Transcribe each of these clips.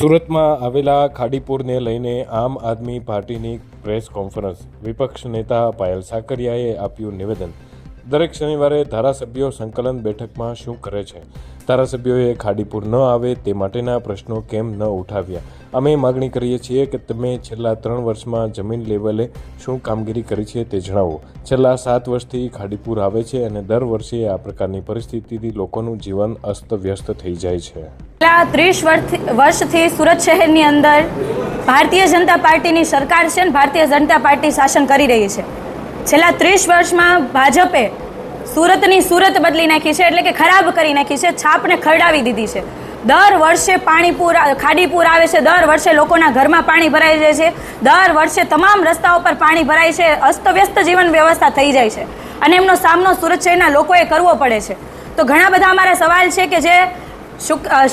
સુરતમાં આવેલા ખાડીપુરને લઈને આમ આદમી પાર્ટીની પ્રેસ કોન્ફરન્સ. વિપક્ષ નેતા પાયલ સાકરિયાએ આપ્યું નિવેદન. દરેક શનિવારે ધારાસભ્યો સંકલન બેઠકમાં શું કરે છે? ધારાસભ્યોએ ખાડીપુર ન આવે તે માટેના પ્રશ્નો કેમ ન ઉઠાવ્યા? અમે માગણી કરીએ છીએ કે તમે છેલ્લા ત્રણ વર્ષમાં જમીન લેવલે શું કામગીરી કરી છે તે જણાવો. છેલ્લા સાત વર્ષથી ખાડીપુર આવે છે અને દર વર્ષે આ પ્રકારની પરિસ્થિતિથી લોકોનું જીવન અસ્તવ્યસ્ત થઈ જાય છે. છેલ્લા ત્રીસ વર્ષથી સુરત શહેરની અંદર ભારતીય જનતા પાર્ટીની સરકાર છે ને ભારતીય જનતા પાર્ટી શાસન કરી રહી છે. છેલ્લા ત્રીસ વર્ષમાં ભાજપે સુરતની સુરત બદલી નાખી છે, એટલે કે ખરાબ કરી નાખી છે, છાપને ખરડાવી દીધી છે. દર વર્ષે પાણીપુર ખાડીપુર આવે છે, દર વર્ષે લોકોના ઘરમાં પાણી ભરાઈ જાય છે, દર વર્ષે તમામ રસ્તાઓ પર પાણી ભરાય છે, અસ્તવ્યસ્ત જીવન વ્યવસ્થા થઈ જાય છે. અને એમનો સામનો સુરત શહેરના લોકોએ કરવો પડે છે. તો ઘણા બધા અમારા સવાલ છે કે જે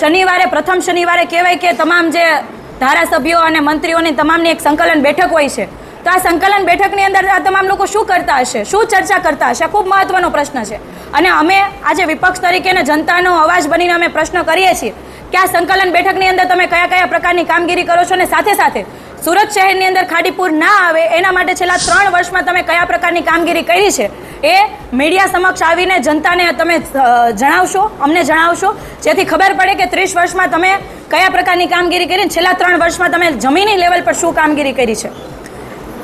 શનિવારે, પ્રથમ શનિવારે કહેવાય કે તમામ જે ધારાસભ્યો અને મંત્રીઓની તમામની એક સંકલન બેઠક હોય છે તો આ સંકલન બેઠકની અંદર આ તમામ લોકો શું કરતા હશે? શું ચર્ચા કરતા હશે? ખૂબ મહત્વનો પ્રશ્ન છે. અને અમે આજે વિપક્ષ તરીકે જનતાનો અવાજ બનીને અમે પ્રશ્ન કરીએ છીએ કે આ સંકલન બેઠકની અંદર તમે કયા કયા પ્રકારની કામગીરી કરો છો અને સાથે સાથે સુરત શહેરની અંદર ખાડીપુર ના આવે એના માટે છેલ્લા ત્રણ વર્ષમાં તમે કયા પ્રકારની કામગીરી કરી છે એ મીડિયા સમક્ષ આવીને જનતાને તમે જણાવશો, અમને જણાવશો. જેથી ખબર પડે કે ત્રીસ વર્ષમાં તમે કયા પ્રકારની કામગીરી કરી છેલ્લા ત્રણ વર્ષમાં તમે જમીની લેવલ પર શું કામગીરી કરી છે.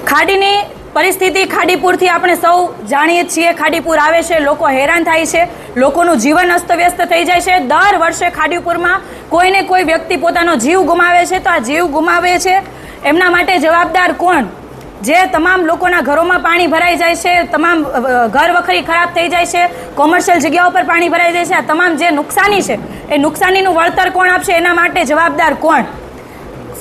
ખાડીની પરિસ્થિતિ ખાડીપુરથી આપણે સૌ જાણીએ છીએ. ખાડીપુર આવે છે, લોકો હેરાન થાય છે, લોકોનું જીવન અસ્તવ્યસ્ત થઈ જાય છે. દર વર્ષે ખાડીપુરમાં કોઈને કોઈ વ્યક્તિ પોતાનો જીવ ગુમાવે છે તો આ જીવ ગુમાવે છે. એમના માટે જવાબદાર કોણ? જે તમામ લોકોના ઘરોમાં પાણી ભરાઈ જાય છે, તમામ ઘર વખરી ખરાબ થઈ જાય છે, કોમર્શિયલ જગ્યાઓ પર પાણી ભરાઈ જાય છે, આ તમામ જે નુકસાની છે, એ નુકસાનીનું વળતર કોણ આપશે? એના માટે જવાબદાર કોણ?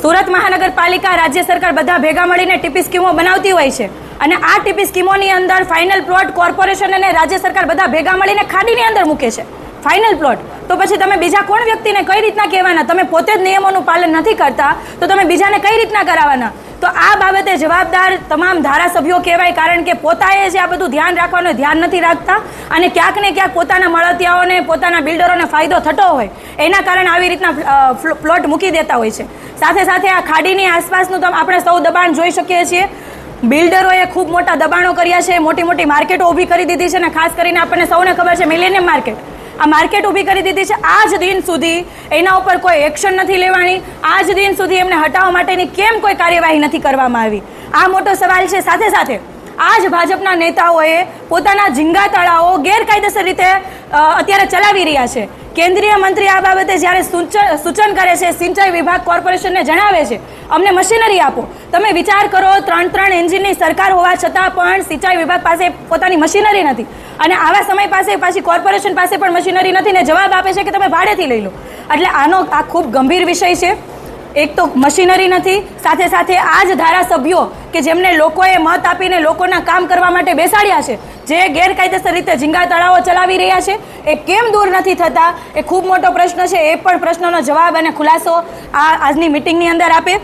સુરત મહાનગરપાલિકા રાજ્ય સરકાર બધા ભેગા મળીને ટીપી સ્કીમો બનાવતી હોય છે. અને આ ટીપી સ્કીમોની અંદર ફાઇનલ પ્લોટ કોર્પોરેશન અને રાજ્ય સરકાર બધા ભેગા મળીને ખાડીની અંદર મૂકે છે. ફાઇનલ પ્લોટ તો પછી તમે બીજા કોણ વ્યક્તિને કઈ રીતના કહેવાના? તમે પોતે જ નિયમોનું પાલન નથી કરતા, તો તમે બીજાને કઈ રીતના કરાવવાના? તો આ બાબતે જવાબદાર તમામ ધારાસભ્યો કહેવાય, કારણ કે પોતાએ જે આ બધું ધ્યાન રાખવાનું ધ્યાન નથી રાખતા. અને ક્યાંક ને ક્યાંક પોતાના મળતિયાઓને, પોતાના બિલ્ડરોને ફાયદો થતો હોય, એના કારણે આવી રીતના પ્લોટ મૂકી દેતા હોય છે. સાથે સાથે આ ખાડીની આસપાસનું તો આપણે સૌ દબાણ જોઈ શકીએ છીએ. બિલ્ડરોએ ખૂબ મોટા દબાણો કર્યા છે, મોટી મોટી માર્કેટો ઊભી કરી દીધી છે અને ખાસ કરીને આપણને સૌને ખબર છે, મિલેનિયમ માર્કેટ. આ માર્કેટ ઊભી કરી દીધી છે. આજ દિન સુધી એના ઉપર કોઈ એક્શન નથી લેવાની. આજ દિન સુધી એમને હટાવવા માટેની કેમ કોઈ કાર્યવાહી નથી કરવામાં આવી? આ મોટો સવાલ છે. સાથે સાથે આજ ભાજપના નેતાઓએ પોતાના ઝીંગા તળાવો ગેરકાયદેસર રીતે અત્યારે ચલાવી રહ્યા છે. કેન્દ્રીય મંત્રી આ બાબતે જ્યારે સૂચન કરે છે, સિંચાઈ વિભાગ કોર્પોરેશનને જણાવે છે, અમને મશીનરી આપો. તમે વિચાર કરો ત્રણ ત્રણ એન્જિનની સરકાર હોવા છતાં પણ સિંચાઈ વિભાગ પાસે પોતાની મશીનરી નથી. અને આવા સમય પાસે પાછી કોર્પોરેશન પાસે પણ મશીનરી નથી ને જવાબ આપે છે કે તમે ભાડેથી લઈ લો. એટલે આનો આ ખૂબ ગંભીર વિષય છે. એક તો મશીનરી નથી, સાથે સાથે આ જ ધારાસભ્યો કે જેમને લોકોએ મત આપીને લોકોના કામ કરવા માટે બેસાડ્યા છે, જે ગેરકાયદેસર રીતે ઝીંગા તળાવો ચલાવી રહ્યા છે, એ કેમ દૂર નથી થતા? એ ખૂબ મોટો પ્રશ્ન છે, એ પણ પ્રશ્નનો જવાબ અને ખુલાસો આ આજની મિટિંગની અંદર આપે.